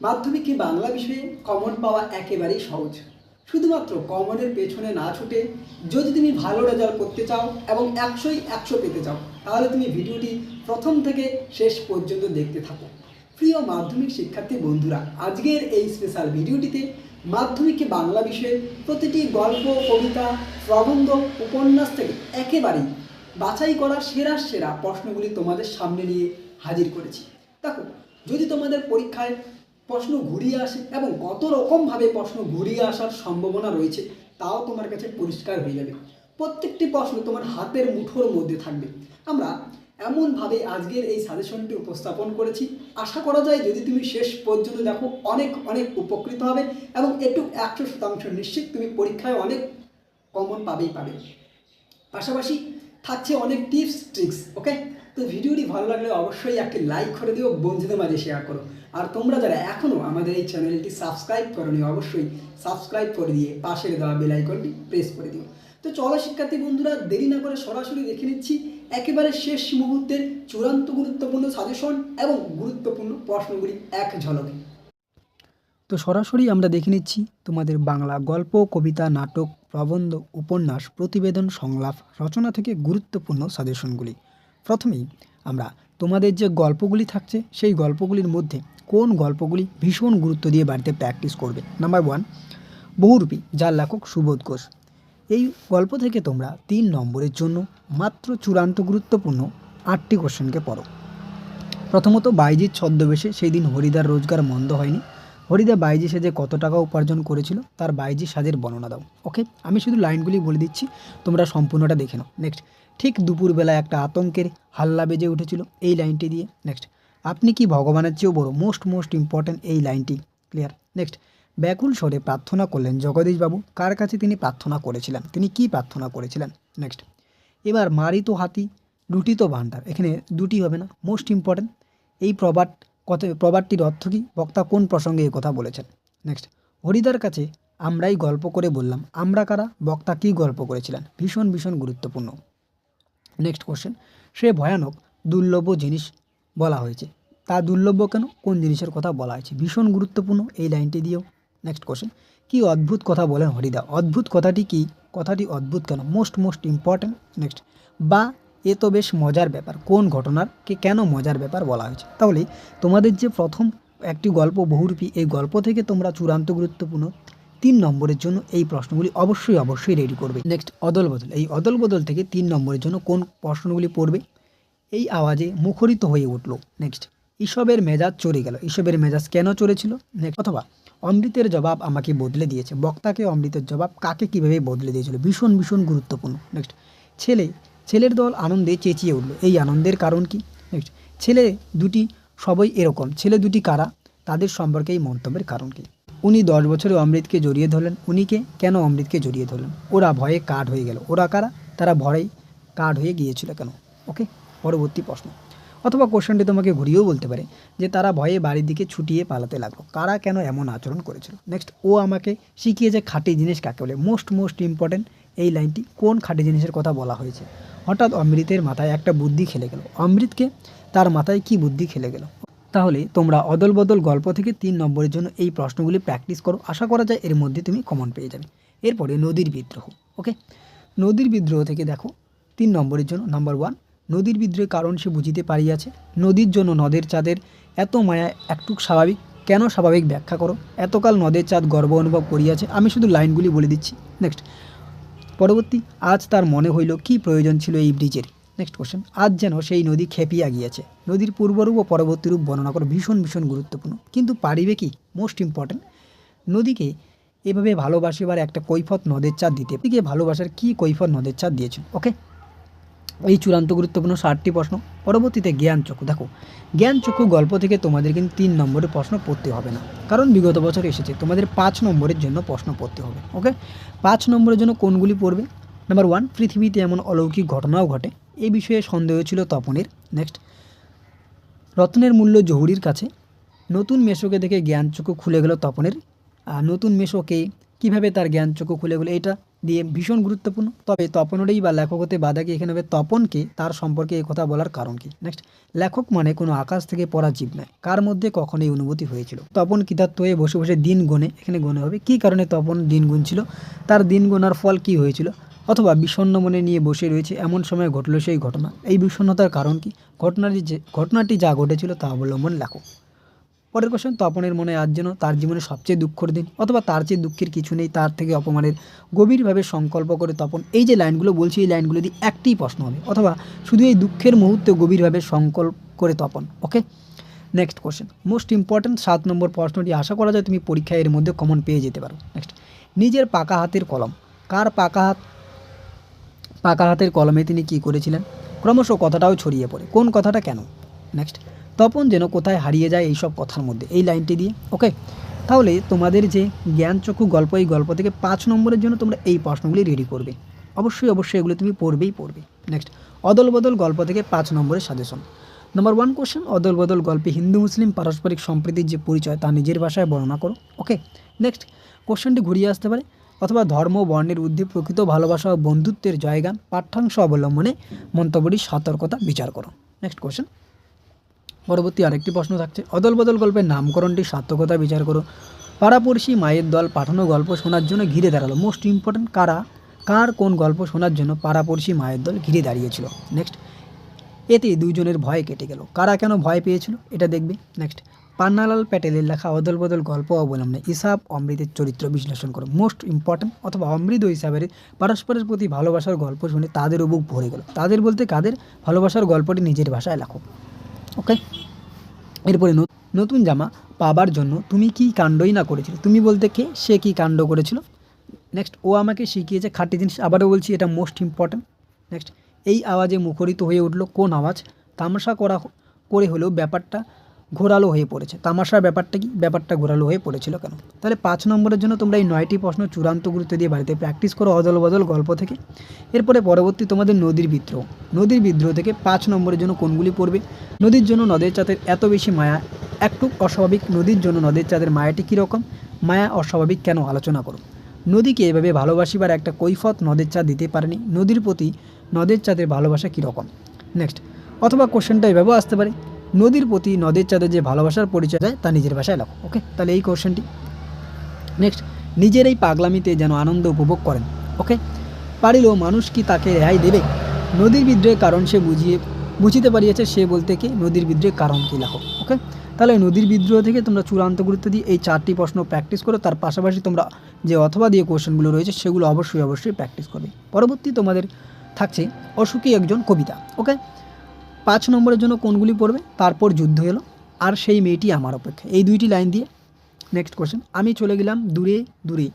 মাধ্যমিকে বাংলা বিষয়ে কমন পাওয়া একেবারেই সহজ? শুধুমাত্র কমনের পেছনে না ছুটে যদি তুমি ভালো রেজাল্ট করতে চাও এবং একশোই একশো পেতে চাও, তাহলে তুমি ভিডিওটি প্রথম থেকে শেষ পর্যন্ত দেখতে থাকো। প্রিয় মাধ্যমিক শিক্ষার্থী বন্ধুরা, আজকের এই স্পেশাল ভিডিওটিতে মাধ্যমিকে বাংলা বিষয়ে প্রতিটি গল্প, কবিতা, প্রবন্ধ, উপন্যাস থেকে একেবারেই বাছাই করা সেরা সেরা প্রশ্নগুলি তোমাদের সামনে নিয়ে হাজির করেছি। দেখো, যদি তোমাদের পরীক্ষায় প্রশ্ন ঘুরিয়ে আসে এবং কত রকমভাবে প্রশ্ন ঘুরিয়ে আসার সম্ভাবনা রয়েছে, তাও তোমার কাছে পরিষ্কার হয়ে যাবে। প্রত্যেকটি প্রশ্ন তোমার হাতের মুঠোর মধ্যে থাকবে। আমরা এমনভাবে আজকের এই সাজেশনটি উপস্থাপন করেছি। আশা করা যায় যদি তুমি শেষ পর্যন্ত দেখো, অনেক অনেক উপকৃত হবে এবং একটু একশো শতাংশ নিশ্চিত তুমি পরীক্ষায় অনেক কমন পাবেই পাবে। পাশাপাশি থাকছে অনেক টিপস ট্রিক্স ওকে তো ভিডিওটি ভালো লাগলে অবশ্যই একটি লাইক করে দিও, বন্ধুদের মাঝে শেয়ার করো। আর তোমরা যারা এখনও আমাদের এই চ্যানেলটি সাবস্ক্রাইব করনি, অবশ্যই সাবস্ক্রাইব করে দিয়ে পাশের দেওয়া বেল আইকনটি প্রেস করে দিও। তো চলো শিক্ষার্থী বন্ধুরা, দেরি না করে সরাসরি দেখে নিচ্ছি একেবারে শেষ মুহূর্তের চূড়ান্ত গুরুত্বপূর্ণ সাজেশন এবং গুরুত্বপূর্ণ প্রশ্নগুলি এক ঝলকে। তো সরাসরি আমরা দেখে নিচ্ছি তোমাদের বাংলা গল্প, কবিতা, নাটক, প্রবন্ধ, উপন্যাস, প্রতিবেদন, সংলাপ, রচনা থেকে গুরুত্বপূর্ণ সাজেশনগুলি প্রথমেই আমরা তোমাদের যে গল্পগুলি থাকছে, সেই গল্পগুলির মধ্যে কোন গল্পগুলি ভীষণ গুরুত্ব দিয়ে বাড়িতে প্র্যাকটিস করবে? নাম্বার ওয়ান বহুরূপী, যার লেখক সুবোধ ঘোষ। এই গল্প থেকে তোমরা তিন নম্বরের জন্য মাত্র চূড়ান্ত গুরুত্বপূর্ণ আটটি কোশ্চেনকে পড়ো। প্রথমত, বাইজির ছদ্মবেশে সেই দিন হরিদার রোজগার মন্দ হয়নি। হরিদা বাইজি সাজে কত টাকা উপার্জন করেছিল তার বাইজি সাজের বর্ণনা দাও। ওকে আমি শুধু লাইনগুলি বলে দিচ্ছি, তোমরা সম্পূর্ণটা দেখে নাও। নেক্সট ঠিক দুপুরবেলা একটা আতঙ্কের হাল্লা বেজে উঠেছিল এই লাইনটি দিয়ে। নেক্সট আপনি কি ভগবানের চেয়েও বড় মোস্ট মোস্ট ইম্পর্ট্যান্ট এই লাইনটি? ক্লিয়ার নেক্সট ব্যাকুল স্বরে প্রার্থনা করলেন জগদীশবাবু, কার কাছে তিনি প্রার্থনা করেছিলেন? তিনি কি প্রার্থনা করেছিলেন? নেক্সট এবার মারিত হাতি লুটিত ভাণ্ডার, এখানে দুটি হবে না মোস্ট ইম্পর্ট্যান্ট এই প্রবাদ কত প্রবাদটির অর্থ কী? বক্তা কোন প্রসঙ্গে এই কথা বলেছেন? নেক্সট হরিদার কাছে আমরাই গল্প করে বললাম, আমরা কারা? বক্তা কী গল্প করেছিলেন? ভীষণ ভীষণ গুরুত্বপূর্ণ। নেক্সট কোশ্চেন সে ভয়ানক, দুর্লভ জিনিস বলা হয়েছে। তা দুর্লভ্য কেন? কোন জিনিসের কথা বলা হয়েছে? ভীষণ গুরুত্বপূর্ণ, এই লাইনটি দিয়েও। নেক্সট কোশ্চেন কি অদ্ভুত কথা বলেন হরিদা? অদ্ভুত কথাটি কি? কথাটি অদ্ভুত কেন? মোস্ট মোস্ট ইম্পর্ট্যান্ট নেক্সট বা এ তো বেশ মজার ব্যাপার। কোন ঘটনার কে কেন মজার ব্যাপার বলা হয়েছে? তাহলে তোমাদের যে প্রথম একটি গল্প বহুরূপী, এই গল্প থেকে তোমরা চূড়ান্ত গুরুত্বপূর্ণ তিন নম্বরের জন্য এই প্রশ্নগুলি অবশ্যই অবশ্যই রেডি করবে। নেক্সট অদল বদল। এই অদল বদল থেকে তিন নম্বরের জন্য কোন প্রশ্নগুলি পড়বে? এই আওয়াজে মুখরিত হয়ে উঠল। নেক্সট ঈশবের মেজাজ চড়ে গেল। ঈশবের মেজাজ কেন চড়েছিল? নেক্সট অথবা অমৃতের জবাব আমাকে বদলে দিয়েছে। বক্তাকে অমৃতের জবাব কাকে কীভাবে বদলে দিয়েছিল? ভীষণ ভীষণ গুরুত্বপূর্ণ। নেক্সট ছেলে ছেলের দল আনন্দে চেঁচিয়ে উঠল। এই আনন্দের কারণ কি? নেক্সট ছেলে দুটি সবই এরকম। ছেলে দুটি কারা? তাদের সম্পর্কে এই মন্তব্যের কারণ কি? উনি দশ বছরে অমৃতকে জড়িয়ে ধরলেন। উনিকে কেন অমৃতকে জড়িয়ে ধরলেন? ওরা ভয়ে কাঠ হয়ে গেল। ওরা কারা? তারা ভয়েই কাঠ হয়ে গিয়েছিল কেন? ওকে পরবর্তী প্রশ্ন। অথবা কোশ্চেনটি তোমাকে ঘুরিয়েও বলতে পারে যে তারা ভয়ে বাড়ির দিকে ছুটিয়ে পালাতে লাগল। কারা কেন এমন আচরণ করেছিল? নেক্সট ও আমাকে শিখিয়েছে খাঁটি জিনিস কাকে বলে। মোস্ট মোস্ট ইম্পর্ট্যান্ট এই লাইনটি কোন খাঁটি জিনিসের কথা বলা হয়েছে? হঠাৎ অমৃতের মাথায় একটা বুদ্ধি খেলে গেল। অমৃতকে তার মাথায় কি বুদ্ধি খেলে গেল? তাহলে তোমরা অদল বদল গল্প থেকে তিন নম্বরের জন্য এই প্রশ্নগুলি প্র্যাকটিস করো। আশা করা যায় এর মধ্যে তুমি কমন পেয়ে যাবে। এরপরে নদীর বিদ্রোহ ওকে নদীর বিদ্রোহ থেকে দেখো, তিন নম্বরের জন্য নাম্বার ওয়ান নদীর বিদ্রোহের কারণ সে বুঝিতে পারিয়াছে। নদীর জন্য নদের চাঁদের এত মায়া একটু স্বাভাবিক, কেন স্বাভাবিক ব্যাখ্যা করো? এতকাল নদের চাঁদ গর্ব অনুভব করিয়াছে। আমি শুধু লাইনগুলি বলে দিচ্ছি। নেক্সট পরবর্তী আজ তার মনে হইল কি প্রয়োজন ছিল এই ব্রিজের। নেক্সট কোশ্চেন আজ যেন সেই নদী খেপিয়া গিয়েছে। নদীর পূর্বরূপ ও পরবর্তী রূপ বর্ণনা করা ভীষণ ভীষণ গুরুত্বপূর্ণ। কিন্তু পারিবে কি? মোস্ট ইম্পর্ট্যান্ট নদীকে এভাবে ভালোবাসিবার একটা কৈফত নদের চাঁদ দিতে। এদিকে ভালোবাসার কি কৈফত নদের চাঁদ দিয়েছেন ওকে এই চূড়ান্ত গুরুত্বপূর্ণ ষাটটি প্রশ্ন। পরবর্তীতে জ্ঞান চক্ষু। দেখো, জ্ঞান চক্ষু গল্প থেকে তোমাদের কিন্তু তিন নম্বরের প্রশ্ন পড়তে হবে না। কারণ বিগত বছর এসেছে, তোমাদের পাঁচ নম্বরের জন্য প্রশ্ন পড়তে হবে ওকে পাঁচ নম্বরের জন্য কোনগুলি পড়বে? নাম্বার ওয়ান পৃথিবীতে এমন অলৌকিক ঘটনাও ঘটে। এই বিষয়ে সন্দেহ ছিল তপনের। নেক্সট রত্নের মূল্য জহুরির কাছে। নতুন মেশোকে দেখে জ্ঞান চক্ষু খুলে গেল তপনের। আর নতুন মেশোকে কীভাবে তার জ্ঞান চক্ষু খুলে গেলো? এটা দিয়ে ভীষণ গুরুত্বপূর্ণ। তবে তপনেরই বা লেখক হতে বাধা কি এখানে হবে? তপনকে তার সম্পর্কে এই কথা বলার কারণ কি? নেক্সট লেখক মানে কোনো আকাশ থেকে পড়া জীব নয়। কার মধ্যে কখন এই অনুভূতি হয়েছিল? তপন কৃতার্থ হয়ে বসে বসে দিন গনে, এখানে গনে হবে? কি কারণে তপন দিন গুনছিল? তার দিন গোনার ফল কি হয়েছিল? অথবা বিষণ্ণ মনে নিয়ে বসে রয়েছে, এমন সময় ঘটলো সেই ঘটনা? এই বিষণ্ণতার কারণ কি? ঘটনাটি যে, ঘটনাটি যা ঘটেছিল তা অবলম্বন লেখো পরের কোশ্চেন তপনের মনে আজ যেন তার জীবনে সবচেয়ে দুঃখের দিন অথবা তার চেয়ে দুঃখের কিছু নেই, তার থেকে অপমানের গভীরভাবে সংকল্প করে তপন এই যে লাইনগুলো বলছি, এই লাইনগুলো দিয়ে একটি প্রশ্ন হবে, অথবা শুধু এই দুঃখের মুহূর্তে গভীরভাবে সংকল্প করে Tapan okay next question most important সাত নম্বর প্রশ্নটি, আশা করা যায় তুমি পরীক্ষায় এর মধ্যে কমন পেয়ে যেতে পারো নেক্সট নিজের পাকা হাতের কলম, কার পাকা হাত পাকা হাতের কলমে তিনি কি করেছিলেন? ক্রমশ কথাটাও ছড়িয়ে পড়ে, কোন কথাটা কেন? নেক্সট তপন যেন কোথায় হারিয়ে যায় এইসব কথার মধ্যে, এই লাইনটি দিয়ে। ওকে তাহলে তোমাদের যে জ্ঞানচক্ষু গল্প, এই গল্প থেকে পাঁচ নম্বরের জন্য তোমরা এই প্রশ্নগুলি রেডি করবে। অবশ্যই অবশ্যই এগুলো তুমি পড়বেই পড়বে। নেক্সট অদল বদল গল্প থেকে পাঁচ নম্বরের সাজেশন নম্বর ওয়ান কোশ্চেন অদল বদল গল্পে হিন্দু, মুসলিম, পারস্পরিক সম্প্রীতির যে পরিচয় তা নিজের ভাষায় বর্ণনা করো। ওকে নেক্সট কোশ্চেনটি ঘুরিয়ে আসতে পারে। অথবা ধর্ম, বর্ণের ঊর্ধ্বে প্রকৃত ভালোবাসা ও বন্ধুত্বের জয়গান পাঠ্যাংশ অবলম্বনে মন্তব্যটি সতর্কতা বিচার করো। নেক্সট কোশ্চেন পরবর্তী আরেকটি প্রশ্ন থাকছে। অদল বদল গল্পের নামকরণটি সার্থকতা বিচার করো। পাড়াপড়শি মায়ের দল পাঠানো গল্প শোনার জন্য ঘিরে দাঁড়াল। মোস্ট ইম্পর্ট্যান্ট কারা? কার কোন গল্প শোনার জন্য পাড়াপড়শি মায়ের দল ঘিরে দাঁড়িয়েছিল? নেক্সট এতে দুইজনের ভয় কেটে গেল। কারা কেন ভয় পেয়েছিল? এটা দেখবে। নেক্সট পান্নালাল প্যাটেলের লেখা অদল বদল গল্প অবলম্বনে ইসাব অমৃতের চরিত্র বিশ্লেষণ করো। মোস্ট ইম্পর্ট্যান্ট অথবা অমৃত হিসাবের পারস্পরের প্রতি ভালোবাসার গল্প শুনে তাদেরও বুক ভরে গেল। তাদের বলতে কাদের? ভালোবাসার গল্পটি নিজের ভাষায় লেখো। ওকে এরপরে নতুন জামা পাবার জন্য তুমি কি কাণ্ডই না করেছিল? তুমি বলতে কে? সে কি কাণ্ড করেছিল? নেক্সট ও আমাকে শিখিয়েছে খাটি জিনিস। আবারও বলছি, এটা মোস্ট ইম্পর্ট্যান্ট নেক্সট এই আওয়াজে মুখরিত হয়ে উঠল কোন আওয়াজ? তামাশা করা, করে হলেও ব্যাপারটা। ঘোরালো হয়ে পড়েছে। তামাশার ব্যাপারটা কি? ব্যাপারটা ঘোরালো হয়ে পড়েছিল কেন? তাহলে পাঁচ নম্বরের জন্য তোমরা এই নয়টি প্রশ্ন চূড়ান্ত গুরুত্ব দিয়ে বাড়িতে প্র্যাকটিস করো অদল বদল গল্প থেকে। এরপরে পরবর্তী তোমাদের নদীর বিদ্রোহ। নদীর বিদ্রোহ থেকে পাঁচ নম্বরের জন্য কোনগুলি পড়বে? নদীর জন্য নদের চাঁদের এত বেশি মায়া একটু অস্বাভাবিক নদীর জন্য নদের চাঁদের মায়াটি কীরকম? মায়া অস্বাভাবিক কেন? আলোচনা করো। নদীকে এভাবে ভালোবাসিবার একটা কৈফত নদের চাঁদ দিতে পারেনি। নদীর প্রতি নদের চাঁদের ভালোবাসা কীরকম? নেক্সট অথবা কোশ্চেনটা এভাবেও আসতে পারে। নদীর প্রতি, নদের চাঁদের যে ভালোবাসার পরিচয় দেয়, তা নিজের ভাষায় লেখো, ওকে? তাহলে এই কোশ্চেনটি। নেক্সট নিজের এই পাগলামিতে যেন আনন্দ উপভোগ করেন, ওকে? পারিলেও মানুষ কি তাকে রেহাই দেবে? নদীর বিদ্রোহের কারণ সে বুঝিয়ে, বুঝিতে পারিয়েছে, সে বলতে কি, নদীর বিদ্রোহের কারণ কী লেখো, ওকে? তাহলে নদীর বিদ্রোহ থেকে তোমরা চূড়ান্ত গুরুত্ব দিয়ে এই চারটি প্রশ্ন প্র্যাকটিস করো, তার পাশাপাশি তোমরা যে অথবা দিয়ে কোশ্চেনগুলো রয়েছে, সেগুলো অবশ্যই অবশ্যই প্র্যাকটিস করবে। পরবর্তী তোমাদের থাকছে অসুখী একজন কবিতা, ওকে? পাঁচ নম্বরের জন্য কোনগুলি পড়বে? তারপর যুদ্ধ এলো। আর সেই মেয়েটি আমার অপেক্ষা। এই দুইটি লাইন দিয়ে নেক্সট কোশ্চেন আমি চলে গেলাম দূরে দূরে।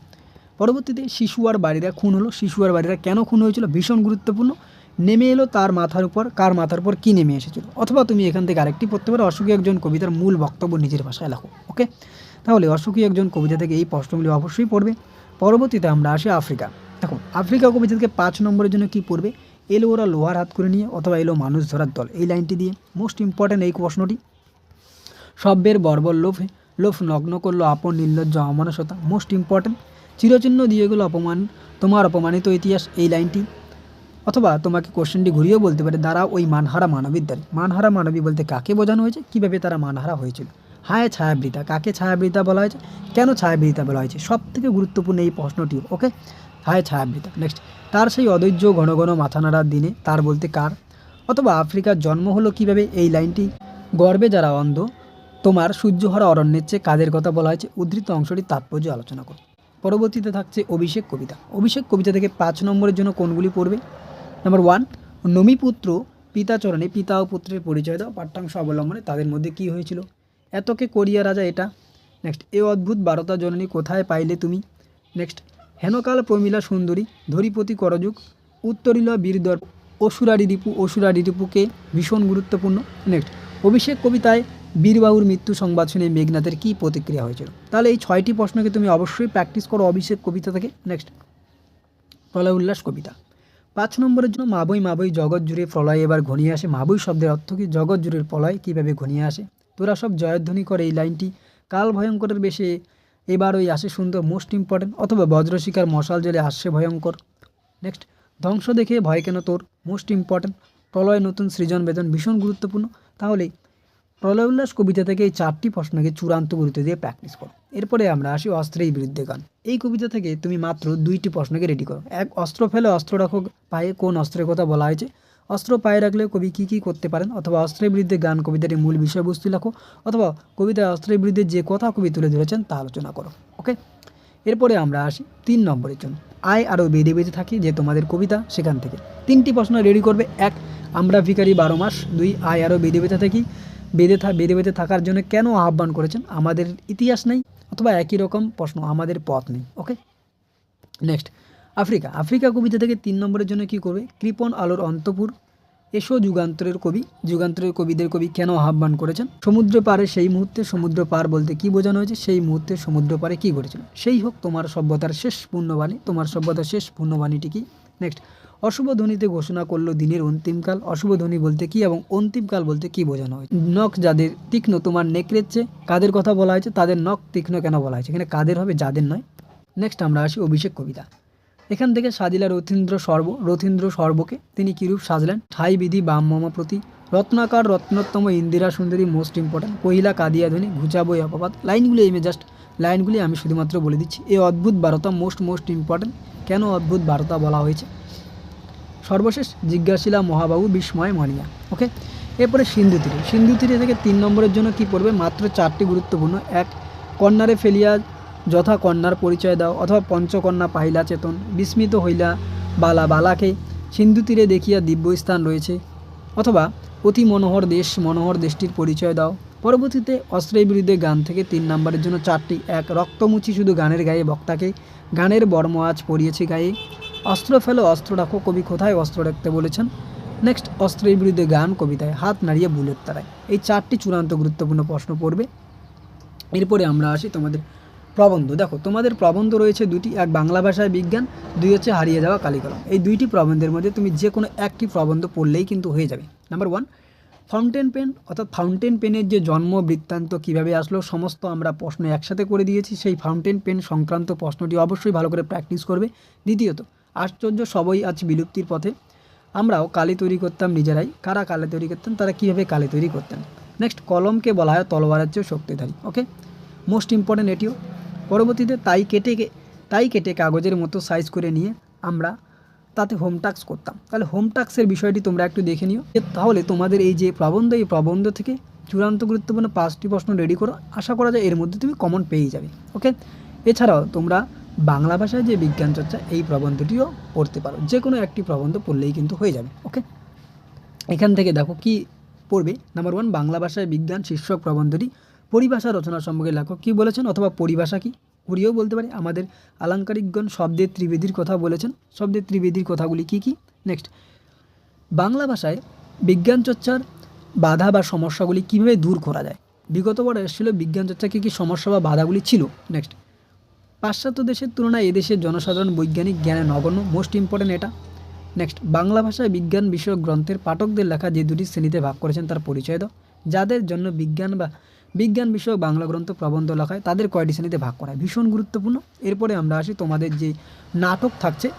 পরবর্তীতে শিশু আর বাড়িরা খুন হলো। শিশু আর বাড়িরা কেন খুন হয়েছিল? ভীষণ গুরুত্বপূর্ণ। নেমে এলো তার মাথার উপর। কার মাথার উপর কী নেমে এসেছিল? অথবা তুমি এখান থেকে আরেকটি পড়তে পারো। অসুখী একজন কবিতার মূল বক্তব্য নিজের ভাষায় লেখো ওকে তাহলে অসুখী একজন কবিতা থেকে এই প্রশ্নগুলি অবশ্যই পড়বে। পরবর্তীতে আমরা আসি আফ্রিকা। দেখো, আফ্রিকা কবিতা থেকে পাঁচ নম্বরের জন্য কি পড়বে? এলো ওরা লোহার হাত করে নিয়ে অথবা এলো মানুষ ধরার দল, এই লাইনটি দিয়ে মোস্ট ইম্পর্ট্যান্ট এই প্রশ্নটি। সব্যের বর্বর লোভে, লোভ নগ্ন করল আপন নির্লজ্জ অমানসতা মোস্ট ইম্পর্ট্যান্ট চিরচিহ্ন দিয়ে গেলো অপমান, তোমার অপমানিত ইতিহাস, এই লাইনটি। অথবা তোমাকে কোশ্চেনটি ঘুরিয়েও বলতে পারে দ্বারা ওই মানহারা মানবীর দ্বারে মানহারা মানবী বলতে কাকে বোঝানো হয়েছে, কীভাবে তারা মানহারা হয়েছিল? হায় ছায়াবৃতা কাকে ছায়াবৃতা বলা হয়েছে, কেন ছায়াবৃতা বলা হয়েছে? সব থেকে গুরুত্বপূর্ণ এই প্রশ্নটি ওকে হায় ছায়াবৃতা নেক্সট তার সেই অধৈর্য ঘন ঘন মাথা নাড়ার দিনে তার বলতে কার? অথবা আফ্রিকার জন্ম হলো কীভাবে এই লাইনটি? গর্বে যারা অন্ধ, তোমার সূর্যহরা অরণ্যের চেয়ে কাদের কথা বলা হয়েছে? উদ্ধৃত অংশটি তাৎপর্য আলোচনা করো। পরবর্তীতে থাকছে অভিষেক কবিতা। অভিষেক কবিতা থেকে পাঁচ নম্বরের জন্য কোনগুলি পড়বে? নাম্বার ওয়ান নমিপুত্র পিতাচরণে পিতা ও পুত্রের পরিচয় দাও। পাঠ্যাংশ অবলম্বনে তাদের মধ্যে কি হয়েছিল? এতকে করিয়া রাজা এটা। নেক্সট এ অদ্ভুত বারতা জননী কোথায় পাইলে তুমি? নেক্সট হেনকাল প্রমিলা সুন্দরী, ধরিপতি করযুগ উত্তরিল বীরদর, অসুরারি রিপু, অসুরারি রিপুকে ভীষণ গুরুত্বপূর্ণ। নেক্সট অভিষেক কবিতায় বীরবাবুর মৃত্যু সংবাদ শুনে মেঘনাথের কী প্রতিক্রিয়া হয়েছিল? তাহলে এই ছয়টি প্রশ্নকে তুমি অবশ্যই প্র্যাকটিস করো অভিষেক কবিতা থেকে। নেক্সট প্রলয় উল্লাস কবিতা। পাঁচ নম্বরের জন্য মাবই মাবই জগৎ জুড়ে প্রলয় এবার ঘনিয়ে আসে। মাবই শব্দের অর্থ কি? জগৎ জুড়ে প্রলয় কীভাবে ঘনিয়ে আসে? তোরা সব জয়ধ্বনি করে এই লাইনটি। কাল ভয়ঙ্করের বেশে এবার ওই আসে সুন্দর মোস্ট ইম্পর্টেন্ট অথবা বজ্রশিকার মশাল জেলে আসছে ভয়ঙ্কর। নেক্সট ধ্বংস দেখে ভয় কেন তোর? মোস্ট ইম্পর্টেন্ট প্রলয় নতুন সৃজন বেদন ভীষণ গুরুত্বপূর্ণ। তাহলে প্রলয় উল্লাস কবিতা থেকে এই চারটি প্রশ্নকে চূড়ান্ত গুরুত্ব দিয়ে প্র্যাকটিস করো। এরপরে আমরা আসি অস্ত্রের বিরুদ্ধে গান। এই কবিতা থেকে তুমি মাত্র দুইটি প্রশ্নকে রেডি করো। এক, অস্ত্র ফেলে অস্ত্র রাখো পায়ে, কোন অস্ত্রের কথা বলা হয়েছে? অস্ত্র পায়ে রাখলে কবি কী কী করতে পারেন? অথবা অস্ত্রের বিরুদ্ধে গান কবিতাটির মূল বিষয়বস্তু লেখো, অথবা কবিতায় অস্ত্রের বিরুদ্ধে যে কথা কবি তুলে ধরেছেন তা আলোচনা করো, ওকে? এরপরে আমরা আসি তিন নম্বরের জন্য। আয় আরও বেঁধে বেঁধে থাকি যে তোমাদের কবিতা সেখান থেকে। তিনটি প্রশ্ন রেডি করবে। এক, আমরা ভিখারি বারো মাস। দুই, আয় আরও বেঁধে বেঁধে থাকি। বেঁধে থা বেঁধে বেঁধে থাকার জন্য কেন আহ্বান করেছেন? আমাদের ইতিহাস নেই। অথবা একই রকম প্রশ্ন, আমাদের পথ নেই, ওকে? নেক্সট। আফ্রিকা। আফ্রিকা কবিতা থেকে তিন নম্বরের জন্য কি করবে? কৃপণ আলোর অন্তপুর। এসো যুগান্তরের কবি। যুগান্তরের কবিদের কবি কেন আহ্বান করেছেন? সমুদ্র পারে সেই মুহূর্তে, সমুদ্র পার বলতে কি বোঝানো হয়েছে? সেই মুহূর্তে সমুদ্র পারে কি ঘটেছিল? সেই হোক তোমার সভ্যতার শেষ পূর্ণবাণী। তোমার সভ্যতার শেষ পূর্ণবাণীটি কি? নেক্সট অশুভ ধ্বনিতে ঘোষণা করল দিনের অন্তিমকাল অশুভ ধ্বনি বলতে কি এবং অন্তিমকাল বলতে কি বোঝানো হয়েছে? নখ যাদের তীক্ষ্ণ তোমার নেকড়েচ্ছে কাদের কথা বলা হয়েছে? তাদের নখ তীক্ষ্ণ কেন বলা হয়েছে? এখানে কাদের হবে? যাদের নয়। নেক্সট আমরা আসি অভিষেক কবিতা। এখান থেকে সাজিলা রথীন্দ্র সর্ব, রথীন্দ্র সর্বকে তিনি কিরূপ সাজলেন? ঠাই বিধি বাম মামা প্রতি। রত্নাকার রত্নোত্তম ইন্দিরা সুন্দরী মোস্ট ইম্পর্ট্যান্ট কহিলা কাদিয়া ধ্বনি ঘুচাবই অপবাদ। লাইনগুলি এমে জাস্ট লাইনগুলি আমি শুধুমাত্র বলে দিচ্ছি। এই অদ্ভুত বারতা মোস্ট মোস্ট ইম্পর্ট্যান্ট কেন অদ্ভুত বারতা বলা হয়েছে? সর্বশেষ, জিজ্ঞাসিলা মহাবাবু বিস্ময় মানিয়া। ওকে এরপরে সিন্ধু তীরে। সিন্ধু তীরে থেকে তিন নম্বরের জন্য কি পড়বে? মাত্র চারটি গুরুত্বপূর্ণ। এক কর্নারে ফেলিয়া যথা কন্যার পরিচয় দাও অথবা পঞ্চকন্যা পাহিলা চেতন। বিস্মিত হইলা বালা বালাকে সিন্ধু তীরে দেখিয়া দিব্যস্থান রয়েছে। অথবা অতি মনোহর দেশ, মনোহর দেশটির পরিচয় দাও। পরবর্তীতে অস্ত্রের বিরুদ্ধে গান থেকে তিন নম্বরের জন্য চারটি, এক রক্তমুচি শুধু গানের গায়ে বক্তাকে। গানের বর্ম আজ পড়িয়েছে গায়ে। অস্ত্র ফেলো, অস্ত্র রাখো, কবি কোথায় অস্ত্র রাখতে বলেছেন? নেক্সট, অস্ত্রের বিরুদ্ধে গান, কবিতায় হাত নাড়িয়ে বুলেট তারায় এই চারটি চূড়ান্ত গুরুত্বপূর্ণ প্রশ্ন পড়বে। এরপরে আমরা আসি তোমাদের প্রবন্ধ। দেখো, তোমাদের প্রবন্ধ রয়েছে দুটি, এক বাংলা ভাষায় বিজ্ঞান, দুই হচ্ছে হারিয়ে যাওয়া কালিকলম। এই দুইটি প্রবন্ধের মধ্যে তুমি যে কোনো একটি প্রবন্ধ পড়লেই কিন্তু হয়ে যাবে। নাম্বার ওয়ান ফাউন্টেন পেন অর্থাৎ ফাউন্টেন পেনের যে জন্ম বৃত্তান্ত কীভাবে আসলো, সমস্ত আমরা প্রশ্ন একসাথে করে দিয়েছি। সেই ফাউন্টেন পেন সংক্রান্ত প্রশ্নটি অবশ্যই ভালো করে প্র্যাকটিস করবে। দ্বিতীয়ত, আশ্চর্য সবই আজ বিলুপ্তির পথে। আমরাও কালি তৈরি করতাম নিজেরাই। কারা কালে তৈরি করতেন? তারা কীভাবে কালে তৈরি করতেন? নেক্সট কলমকে বলা হয় তলোয়ারের চেয়েও শক্তিধারী। ওকে মোস্ট ইম্পর্ট্যান্ট এটিও পরবর্তীতে তাই কেটে তাই কেটে কাগজের মতো সাইজ করে নিয়ে আমরা তাতে হোম টাক্স করতাম। তাহলে হোম টাক্সের বিষয়টি তোমরা একটু দেখে নিও। তাহলে তোমাদের এই যে প্রবন্ধ, এই প্রবন্ধ থেকে চূড়ান্ত গুরুত্বপূর্ণ পাঁচটি প্রশ্ন রেডি করো। আশা করা যায় এর মধ্যে তুমি কমন পেয়ে যাবে। ওকে এছাড়াও তোমরা বাংলা ভাষায় যে বিজ্ঞান চর্চা, এই প্রবন্ধটিও পড়তে পারো। যে কোনো একটি প্রবন্ধ পড়লেই কিন্তু হয়ে যাবে। ওকে এখান থেকে দেখো কি পড়বে। নাম্বার ওয়ান বাংলা ভাষায় বিজ্ঞান শীর্ষক প্রবন্ধটি পরিভাষা রচনা সম্পর্কে লেখক কী বলেছেন অথবা পরিভাষা কি? ঘুরিয়েও বলতে পারি। আমাদের আলংকারিকগণ শব্দের ত্রিবেদীর কথা বলেছেন। শব্দের ত্রিবেদীর কথাগুলি কি কি? নেক্সট বাংলা ভাষায় বিজ্ঞান চর্চার বাধা বা সমস্যাগুলি কীভাবে দূর করা যায়? বিগত বছর এসেছিল বিজ্ঞান চর্চা কী কী সমস্যা বা বাধাগুলি ছিল? নেক্সট পাশ্চাত্য দেশের তুলনায় এদেশের জনসাধারণ বৈজ্ঞানিক জ্ঞানে নগণ্য মোস্ট ইম্পর্টেন্ট এটা। নেক্সট বাংলা ভাষায় বিজ্ঞান বিষয়ক গ্রন্থের পাঠকদের লেখা যে দুটি শ্রেণীতে ভাগ করেছেন তার পরিচয় দাও। যাদের জন্য বিজ্ঞান বা বিজ্ঞান বিষয়ক বাংলা গ্রন্থ প্রবন্ধ লেখায় তাদের কয়টি শ্রেণীতে ভাগ করা হয়? ভীষণ গুরুত্বপূর্ণ। এরপরে আমরা আসি তোমাদের যে নাটক থাকছে।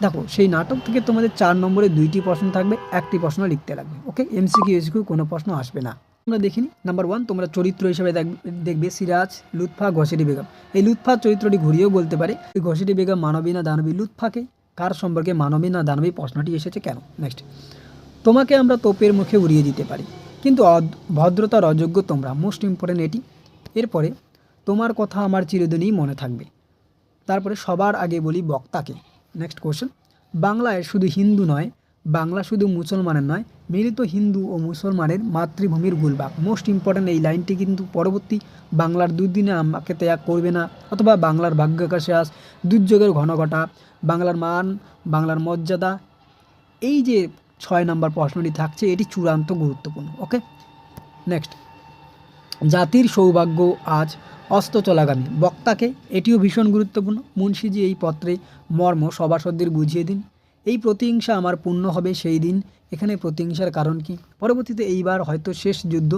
দেখো, সেই নাটক থেকে তোমাদের চার নম্বরে দুইটি প্রশ্ন থাকবে, একটি প্রশ্ন লিখতে লাগবে, ওকে? এমসিকিউ এসিকিউ কোনো প্রশ্ন আসবে না। আমরা দেখিনি। নাম্বার ওয়ান তোমরা চরিত্র হিসেবে দেখ- দেখবে সিরাজ, লুৎফা ঘসেটি বেগম। এই লুৎফা চরিত্রটি ঘুরিয়েও বলতে পারে ঘসেটি বেগম মানবী না দানবী লুৎফাকে? কার সম্পর্কে মানবী না দানবী প্রশ্নটি এসেছে কেন? নেক্সট তোমাকে আমরা তোপের মুখে উড়িয়ে দিতে পারি। কিন্তু ভদ্রতার অযোগ্য তোমরা মোস্ট ইম্পর্টেন্ট এটি। এরপরে, তোমার কথা আমার চিরদিনই মনে থাকবে। তারপরে সবার আগে বলি বক্তাকে। নেক্সট কোশ্চেন বাংলায় শুধু হিন্দু নয়, বাংলা শুধু মুসলমানের নয়, মিলিত হিন্দু ও মুসলমানের মাতৃভূমির গুলবাগ মোস্ট ইম্পর্ট্যান্ট এই লাইনটি কিন্তু পরবর্তী বাংলার দুর্দিনে আমাকে ত্যাগ করবে না। অথবা বাংলার ভাগ্যাকাশে আস দুর্যোগের ঘন ঘটা বাংলার মান, বাংলার মর্যাদা। এই যে ছয় নম্বর প্রশ্নটি থাকছে, এটি চূড়ান্ত গুরুত্বপূর্ণ ওকে নেক্সট জাতির সৌভাগ্য আজ অস্ত চলাগামী বক্তাকে এটিও ভীষণ গুরুত্বপূর্ণ। মুন্সিজি এই পত্রে মর্ম সভাসদদের বুঝিয়ে দিন। এই প্রতিহিংসা আমার পূর্ণ হবে সেই দিন। এখানে প্রতিহিংসার কারণ কি? পরবর্তীতে এইবার হয়তো শেষ যুদ্ধ।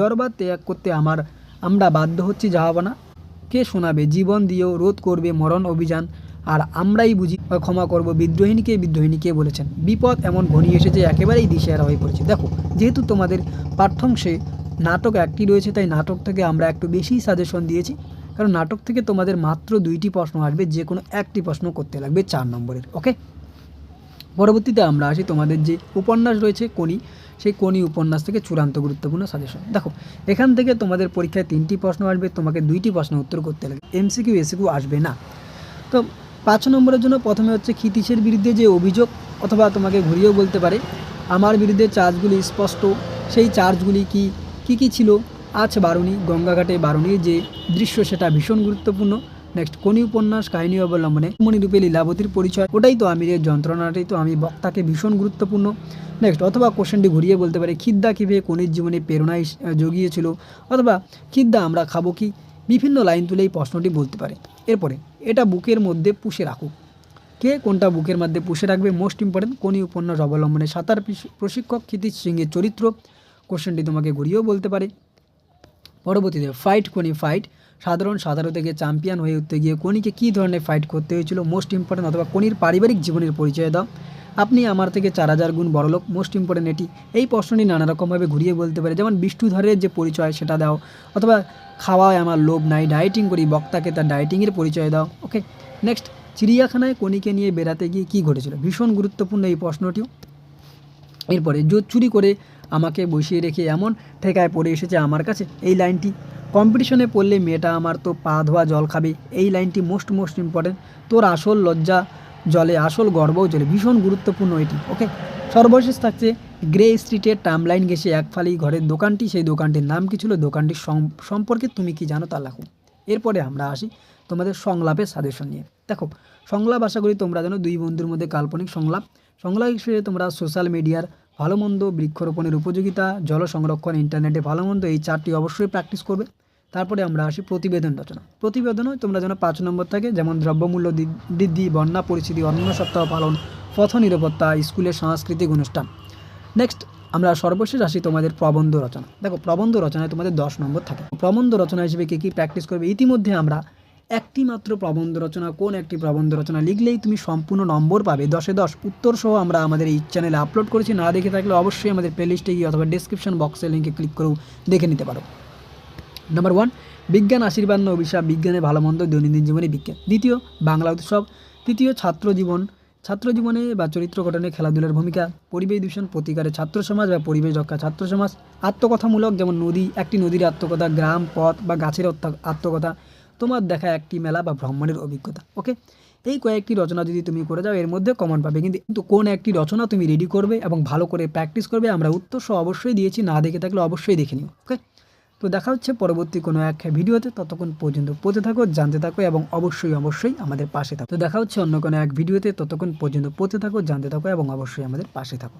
দরবার ত্যাগ করতে আমার, আমরা বাধ্য হচ্ছি যাহাবানা কে শোনাবে? জীবন দিয়েও রোধ করবে মরণ অভিযান। আর আমরাই বুঝি, বা ক্ষমা করব বিদ্রোহিনীকে বিদ্রোহিনীকে বলেছেন। বিপদ এমন ঘনিয়ে এসেছে একেবারেই দিশেহারা হয়ে পড়েছে। দেখো, যেহেতু তোমাদের পাঠ্যাংশে নাটক একটি রয়েছে, তাই নাটক থেকে আমরা একটু বেশি সাজেশন দিয়েছি। কারণ নাটক থেকে তোমাদের মাত্র দুইটি প্রশ্ন আসবে, যে কোনো একটি প্রশ্ন করতে লাগবে চার নম্বরের ওকে পরবর্তীতে আমরা আসি তোমাদের যে উপন্যাস রয়েছে কোনি সেই কোনি উপন্যাস থেকে চূড়ান্ত গুরুত্বপূর্ণ সাজেশন দেখো, এখান থেকে তোমাদের পরীক্ষায় তিনটি প্রশ্ন আসবে, তোমাকে দুইটি প্রশ্ন উত্তর করতে লাগবে। এমসিকিউ এসিকিউ আসবে না। তো পাঁচ নম্বরের জন্য প্রথমে হচ্ছে ক্ষিতীশের বিরুদ্ধে যে অভিযোগ অথবা তোমাকে ঘুরিয়েও বলতে পারে, আমার বিরুদ্ধে চার্জগুলি স্পষ্ট, সেই চার্জগুলি কি কি কি ছিল? আজ বারুণী, গঙ্গাঘাটে বারুণীর যে দৃশ্য সেটা ভীষণ গুরুত্বপূর্ণ। নেক্সট কোনি উপন্যাস, কাহিনী অবলম্বনে মণিরূপে লীলাবতীর পরিচয়, ওটাই তো আমি আমিরের যন্ত্রণাটাই তো আমি বক্তাকে ভীষণ গুরুত্বপূর্ণ। নেক্সট অথবা কোশ্চেনটি ঘুরিয়ে বলতে পারে, খিদ্দা কীভাবে কনির জীবনে প্রেরণায় জগিয়েছিল অথবা খিদ্দা আমরা খাব কি? বিভিন্ন লাইন তুলে এই প্রশ্নটি বলতে পারে। এরপরে এটা বুকের মধ্যে পুষে রাখুক। কে কোনটা বুকের মধ্যে পুষে রাখবে? মোস্ট ইম্পর্টেন্ট কোনি উপন্যাস অবলম্বনে? সাঁতার প্রশিক্ষক ক্ষিতিশ সিংয়ের চরিত্র। কোশ্চেনটি তোমাকে ঘুরিয়েও বলতে পারে। পরবর্তীতে ফাইট কোনি ফাইট সাধারণ সাধারণ থেকে চ্যাম্পিয়ন হয়ে উঠতে গিয়ে কোনিকে কী ধরনের ফাইট করতে হয়েছিল? মোস্ট ইম্পর্টেন্ট অথবা কোনির পারিবারিক জীবনের পরিচয় দাও। আপনি আমার থেকে চার হাজার গুণ বড়লোক মোস্ট ইম্পর্টেন্ট এটি। এই প্রশ্নটি নানা রকমভাবে ঘুরিয়ে বলতে পারে। যেমন, বিষ্ণুধরের যে পরিচয়, সেটা দাও। অথবা খাওয়ায় আমার লোভ নাই। ডায়েটিং করি, বক্তাকে তার ডায়েটিংয়ের পরিচয় দাও। ওকে নেক্সট চিড়িয়াখানায় কনিকে নিয়ে বেড়াতে গিয়ে কী ঘটেছিল? ভীষণ গুরুত্বপূর্ণ এই প্রশ্নটিও। এরপরে, জোর চুরি করে আমাকে বসিয়ে রেখে এমন ঠেকায় পড়ে এসেছে আমার কাছে এই লাইনটি। কম্পিটিশনে পড়লে মেয়েটা আমার তো পা ধোয়া জল খাবে। এই লাইনটি মোস্ট মোস্ট ইম্পর্টেন্ট তোর আসল লজ্জা জলে, আসল গর্বও জলে। ভীষণ গুরুত্বপূর্ণ এটি। ওকে সর্বশেষ থাকছে গ্রে স্ট্রিটের টার্মলাইন গেছে এক ফালি ঘরের দোকানটি, সেই দোকানটির নাম কি ছিল? দোকানটির সম্পর্কে তুমি কি জানো তা লেখো। এরপরে আমরা আসি তোমাদের সংলাপের সাজেশন নিয়ে। দেখো, সংলাপ আশা করি তোমরা জানো, দুই বন্ধুর মধ্যে কাল্পনিক সংলাপ। সংলাপ হিসেবে তোমরা সোশ্যাল মিডিয়ার ভালো মন্দ বৃক্ষরোপণের উপযোগিতা, জল সংরক্ষণ, ইন্টারনেটে ভালো মন্দ এই চারটি অবশ্যই প্র্যাকটিস করবে। তারপরে আমরা আসি প্রতিবেদন রচনা। প্রতিবেদনও তোমরা যেন পাঁচ নম্বর থাকে, যেমন দ্রব্যমূল্য বৃদ্ধি, বন্যা পরিস্থিতি অন্য সপ্তাহ পালন পথ নিরাপত্তা স্কুলের সাংস্কৃতিক অনুষ্ঠান। নেক্সট আমরা সর্বশেষ আসি তোমাদের প্রবন্ধ রচনা। দেখো, প্রবন্ধ রচনায় তোমাদের দশ নম্বর থাকে। প্রবন্ধ রচনা হিসেবে কী কী প্র্যাকটিস করবে? ইতিমধ্যে আমরা একটি মাত্র প্রবন্ধ রচনা, কোন একটি প্রবন্ধ রচনা লিখলেই তুমি সম্পূর্ণ নম্বর পাবে। দশে দশ উত্তর সহ আমরা আমাদের এই চ্যানেলে আপলোড করেছি। না দেখে থাকলে অবশ্যই আমাদের প্লেলিস্টে গিয়ে অথবা ডিসক্রিপশন বক্সের লিঙ্কে ক্লিক করেও দেখে নিতে পারো। নাম্বার ওয়ান বিজ্ঞান আশীর্বাদ অভিশাপ। বিজ্ঞানের ভালো মন্দ দৈনন্দিন জীবনে বিজ্ঞান। দ্বিতীয়, বাংলা উৎসব। তৃতীয়, ছাত্র জীবন। ছাত্র জীবনে বা চরিত্র গঠনে খেলাধুলার ভূমিকা, পরিবেশ দূষণ, প্রতিকারে ছাত্র সমাজ বা পরিবেশ রক্ষা ছাত্র সমাজ, আত্মকথামূলক যেমন নদী, একটি নদীর আত্মকথা, গ্রাম, পথ বা গাছের আত্মকথা, তোমার দেখা একটি মেলা বা ভ্রমণের অভিজ্ঞতা ওকে এই কয়েকটি রচনা যদি তুমি করে যাও, এর মধ্যে কমন পাবে, কিন্তু কিন্তু কোন একটি রচনা তুমি রেডি করবে এবং ভালো করে প্র্যাকটিস করবে, আমরা উত্তর সহ অবশ্যই দিয়েছি, না দেখে থাকলে অবশ্যই দেখে নিও ওকে তো দেখা হচ্ছে পরবর্তী কোনো এক ভিডিওতে। ততক্ষণ পর্যন্ত পড়তে থাকো, জানতে থাকো এবং অবশ্যই অবশ্যই আমাদের পাশে থাকো। তো দেখা হচ্ছে অন্য কোনো এক ভিডিওতে। ততক্ষণ পর্যন্ত পড়তে থাকো, জানতে থাকো এবং অবশ্যই আমাদের পাশে থাকো।